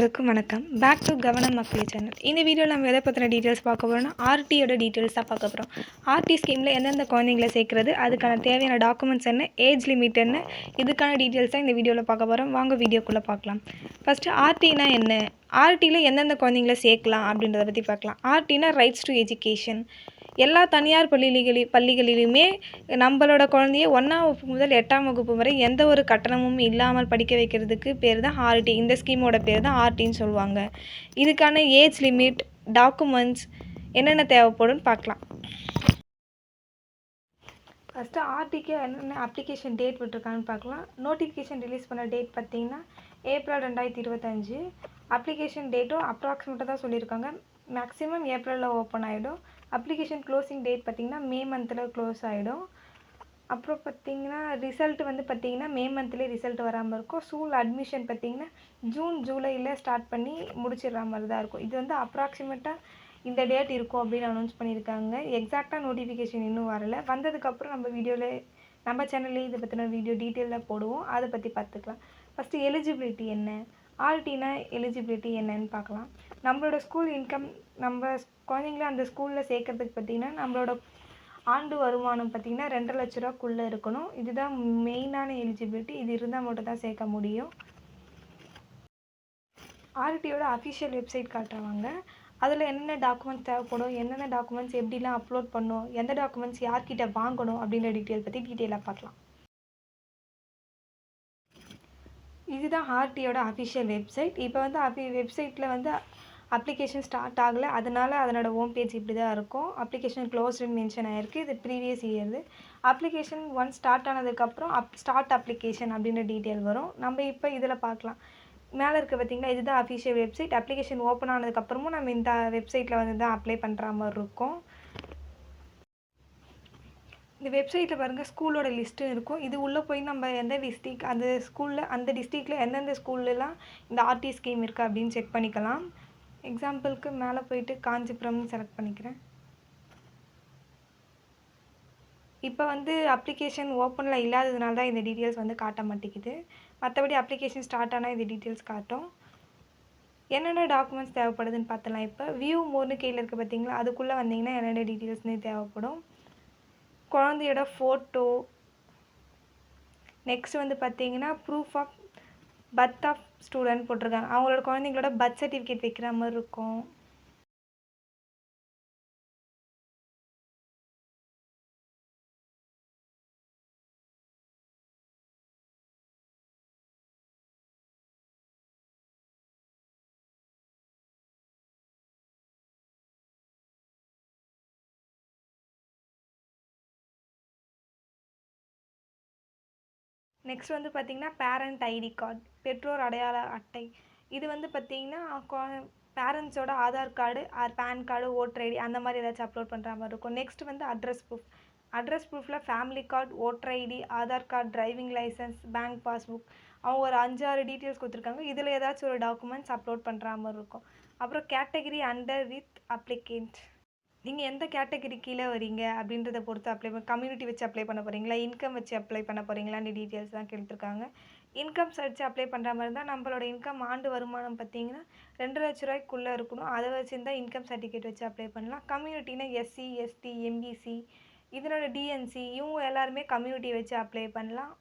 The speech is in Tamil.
அனைவருக்கும் வணக்கம். பேக் டு கவனம் மக்கள் சேனல். இந்த வீடியோவில் நம்ம எதை பற்றின டீட்டெயில்ஸ் பார்க்க போகிறோம்னா ஆர்டியோட டீட்டெயில்ஸ் தான் பார்க்க போகிறோம் ஆர்டி ஸ்கீமில் எந்தெந்த குழந்தைங்களை சேர்க்குறது அதுக்கான தேவையான டாக்குமெண்ட்ஸ் என்ன ஏஜ் லிமிட் என்ன இதுக்கான டீட்டெயில்ஸ் தான் இந்த வீடியோவில் பார்க்க போகிறோம் வாங்க வீடியோக்குள்ளே பார்க்கலாம். ஃபஸ்ட்டு ஆர்டினா என்ன? ஆர்டியில் எந்தெந்த குழந்தைங்கள சேர்க்கலாம் அப்படின்றத பற்றி பார்க்கலாம். ஆர்டினா ரைட்ஸ் டு எஜுகேஷன் எல்லா தனியார் பள்ளிகளில் பள்ளிகளிலுமே நம்மளோட குழந்தைய ஒன்றாம் வகுப்பு முதல் எட்டாம் வகுப்பு வரை எந்த ஒரு கட்டணமும் இல்லாமல் படிக்க வைக்கிறதுக்கு பேர் தான் ஆர்டி இந்த ஸ்கீமோட பேர் தான் ஆர்டின்னு சொல்லுவாங்க. இதுக்கான ஏஜ் லிமிட் டாக்குமெண்ட்ஸ் என்னென்ன தேவைப்படும்னு பார்க்கலாம். ஃபஸ்ட்டு ஆர்டிக்கு என்னென்ன அப்ளிகேஷன் டேட் விட்டுருக்கான்னு பார்க்கலாம். நோட்டிஃபிகேஷன் ரிலீஸ் பண்ண டேட் பார்த்தீங்கன்னா ஏப்ரல் ரெண்டாயிரத்தி இருபத்தஞ்சு. அப்ளிகேஷன் டேட்டும் அப்ராக்சிமேட்டாக தான் சொல்லியிருக்காங்க. மேக்ஸிமம் ஏப்ரலில் ஓப்பன் ஆகிடும் அப்ளிகேஷன் க்ளோசிங் டேட் பார்த்திங்கன்னா மே மந்தில் க்ளோஸ் ஆகிடும் அப்புறம் பார்த்திங்கன்னா ரிசல்ட் வந்து பார்த்திங்கன்னா மே மந்த்லேயே ரிசல்ட் வராமல் இருக்கும். ஸ்கூல் அட்மிஷன் பார்த்திங்கன்னா ஜூன் ஜூலையில் ஸ்டார்ட் பண்ணி முடிச்சிடுற மாதிரி தான் இருக்கும். இது வந்து அப்ராக்சிமேட்டாக இந்த டேட் இருக்கும் அப்படின்னு அனௌன்ஸ் பண்ணியிருக்காங்க. எக்ஸாக்டாக நோட்டிஃபிகேஷன் இன்னும் வரல. வந்ததுக்கப்புறம் நம்ம வீடியோவில் நம்ம சேனல்லேயே இதை பற்றின வீடியோ டீட்டெயிலாக போடுவோம். அதை பற்றி பார்த்துக்கலாம். ஃபஸ்ட்டு எலிஜிபிலிட்டி என்ன? ஆர்டினா எலிஜிபிலிட்டி என்னன்னு பார்க்கலாம். நம்மளோட ஸ்கூல் இன்கம் நம்ம குழந்தைங்கள அந்த ஸ்கூலில் சேர்க்கறதுக்கு பார்த்திங்கன்னா நம்மளோட ஆண்டு வருமானம் பார்த்திங்கன்னா ரெண்டரை லட்ச ரூபாக்குள்ளே இருக்கணும். இதுதான் மெயினான எலிஜிபிலிட்டி இது இருந்தால் மட்டும் தான் சேர்க்க முடியும். ஆர்டியோட அஃபிஷியல் வெப்சைட் காட்டுறவாங்க அதில் என்னென்ன டாக்குமெண்ட்ஸ் தேவைப்படும்? என்னென்ன டாக்குமெண்ட்ஸ் எப்படிலாம் அப்லோட் பண்ணும் எந்த டாக்குமெண்ட்ஸ் யார்கிட்ட வாங்கணும்? அப்படின்ற டீட்டெயில் பற்றி டீட்டெயிலாக பார்க்கலாம். இதுதான் ஆர்டியோட அஃபிஷியல் வெப்சைட் இப்போ வந்து அஃபி வெப்சைட்டில் வந்து அப்ளிகேஷன் ஸ்டார்ட் ஆகலை. அதனால் அதனோட ஹோம் பேஜ் இப்படி தான் இருக்கும் அப்ளிகேஷன் க்ளோஸ்டுன்னு மென்ஷன் ஆகிருக்கு இது ப்ரீவியஸ் இயர்து அப்ளிகேஷன் ஒன் ஸ்டார்ட் ஆனதுக்கப்புறம் அப் ஸ்டார்ட் அப்ளிகேஷன் அப்படின்ற டீட்டெயில் வரும். நம்ம இப்போ இதில் பார்க்கலாம். மேலே இருக்க பார்த்திங்கன்னா இதுதான் அஃபிஷியல் வெப்சைட் அப்ளிகேஷன் ஓப்பன் ஆனதுக்கப்புறமும் நம்ம இந்த வெப்சைட்டில் வந்து தான் அப்ளை பண்ணுற மாதிரி இருக்கும். இந்த வெப்சைட்டில் பாருங்கள் ஸ்கூலோட லிஸ்ட்டும் இருக்கும். இது உள்ளே போய் நம்ம எந்த டிஸ்ட்ரிக் அந்த ஸ்கூலில் அந்த டிஸ்ட்ரிக்டில் எந்தெந்த ஸ்கூல்லலாம் இந்த ஆர்டி ஸ்கீம் இருக்குது அப்படின்னு செக் பண்ணிக்கலாம். எக்ஸாம்பிளுக்கு மேலே போயிட்டு காஞ்சிபுரம்னு செலக்ட் பண்ணிக்கிறேன். இப்போ வந்து அப்ளிகேஷன் ஓப்பனில் இல்லாததுனால தான் இந்த டீட்டெயில்ஸ் வந்து காட்ட மாட்டேங்குது. மற்றபடி அப்ளிகேஷன் ஸ்டார்ட் ஆனால் இந்த டீட்டெயில்ஸ் காட்டும். என்னென்ன டாக்குமெண்ட்ஸ் தேவைப்படுதுன்னு பார்த்தலாம் இப்போ வியூ மோர்னு கீழே இருக்குது பார்த்தீங்களா அதுக்குள்ளே வந்தீங்கன்னா என்னென்ன டீட்டெயில்ஸ்னு தேவைப்படும். குழந்தையோட ஃபோட்டோ நெக்ஸ்ட் வந்து பார்த்தீங்கன்னா proof of birth of student போட்டிருக்காங்க. அவங்களோட குழந்தைங்களோட பர்த் சர்டிஃபிகேட் வைக்கிற மாதிரி இருக்கும். நெக்ஸ்ட் வந்து பார்த்திங்கன்னா பேரண்ட் ஐடி கார்டு பெற்றோர் அடையாள அட்டை. இது வந்து பார்த்திங்கன்னா பேரண்ட்ஸோட Aadhaar card or pan card voter ID அந்த மாதிரி ஏதாச்சும் அப்லோட் பண்ணுற மாதிரி இருக்கும். நெக்ஸ்ட் வந்து address proof address ப்ரூஃபில் family card voter ID Aadhaar card driving licence bank passbook அவங்க ஒரு அஞ்சாறு டீட்டெயில்ஸ் கொடுத்துருக்காங்க. இதில் ஏதாச்சும் ஒரு டாக்குமெண்ட்ஸ் அப்லோட் பண்ணுற மாதிரி இருக்கும். அப்புறம் கேட்டகிரி அண்டர் வித் அப்ளிகேண்ட் நீங்கள் எந்த கேட்டகரி கீழே வரீங்க அப்படின்றத பொறுத்து அப்ளை பண்ண கம்யூனிட்டி வச்சு அப்ளை பண்ண போகிறீங்களா இன்கம் வச்சு அப்ளை பண்ண போகிறீங்களான்னு டீட்டெயில்ஸ் தான் கேட்டுருக்காங்க. இன்கம் வச்சு அப்ளை பண்ணுற மாதிரி தான் நம்மளோட இன்கம் ஆண்டு வருமானம் பார்த்தீங்கன்னா ரெண்டு லட்ச ரூபாய்க்குள்ளே இருக்கணும். அதை வச்சுருந்தா இன்கம் சர்டிஃபிகேட் வச்சு அப்ளை பண்ணலாம். கம்யூனிட்டினா எஸ்சி எஸ்டி எம்பிசி இதனோட டிஎன்சி இவங்க எல்லாருமே கம்யூனிட்டி வச்சு அப்ளை பண்ணலாம்.